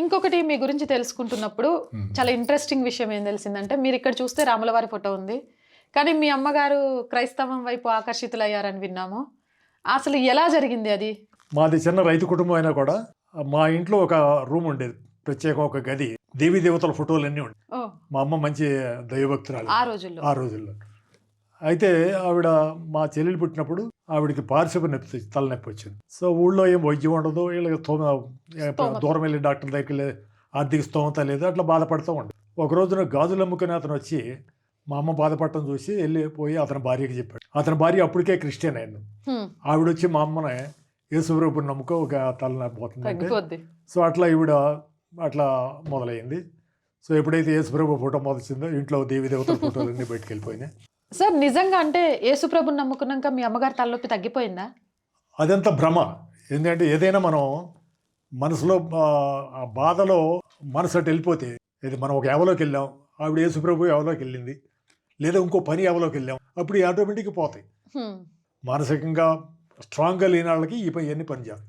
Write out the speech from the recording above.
ఇంకొకటి మీ గురించి తెలుసుకుంటున్నప్పుడు చాలా ఇంట్రెస్టింగ్ విషయం ఏం తెలిసిందంటే మీరు ఇక్కడ చూస్తే రాములవారి ఫోటో ఉంది. కానీ మీ అమ్మగారు క్రైస్తవం వైపు ఆకర్షితులయ్యారని విన్నాము. అసలు ఎలా జరిగింది అది? మాది చిన్న రైతు కుటుంబం అయినా కూడా మా ఇంట్లో ఒక రూమ్ ఉండేది. ప్రత్యేకం ఒక గది. దేవీ దేవతల ఫోటోలు అన్నీ ఉండేవి మా అమ్మ మంచి దైవభక్తురాలు. ఆ రోజుల్లో. ఆ రోజుల్లో. అయితే ఆవిడ మా చెల్లెలు పుట్టినప్పుడు ఆవిడకి పార్శ్వ నొప్పి తలనొప్పి వచ్చింది. సో ఊళ్ళో ఏం వైద్యం ఉండదు వీళ్ళకి స్తోమ. దూరం వెళ్ళి డాక్టర్ దగ్గరికి వెళ్ళి ఆర్థిక స్తోమత లేదు అట్లా బాధపడుతూ ఉండదు ఒక రోజున గాజులు అమ్ముకుని అతను వచ్చి మా అమ్మ బాధపడటం చూసి వెళ్ళి పోయి అతని భార్యకి చెప్పాడు. అతని భార్య అప్పటికే క్రిస్టియన్ అయింది. హ్మ్, ఆవిడ వచ్చి మా అమ్మని యేసుప్రభుని నమ్ముకో ఒక తలనొప్పి తగ్గిపోద్ది. సో అట్లా ఈవిడ అట్లా మొదలైంది. సో ఎప్పుడైతే యేసుప్రభు ఫోటో మొదలైందో ఇంట్లో దేవి దేవతల ఫోటోలు అన్నీ బయటకు వెళ్ళిపోయినాయి. సార్ నిజంగా అంటే యేసుప్రభుని నమ్ముకున్నాక మీ అమ్మగారి తలనొప్పి తగ్గిపోయిందా? అదంతా భ్రమ. ఎందుకంటే ఏదైనా మనం మనసులో ఆ, బాధలో మనసు అటు వెళ్ళిపోతే ఇది మనం ఒక ఎవలోకి వెళ్ళాం ఆవిడ యేసుప్రభు ఎవలోకి వెళ్ళింది లేదా ఇంకో పని ఎవలోకి వెళ్ళాం అప్పుడు ఆటోమేటిక్గా పోతాయి. మానసికంగా స్ట్రాంగ్గా లేని వాళ్ళకి ఈ పని ఇవన్నీ పనిచేస్తాయి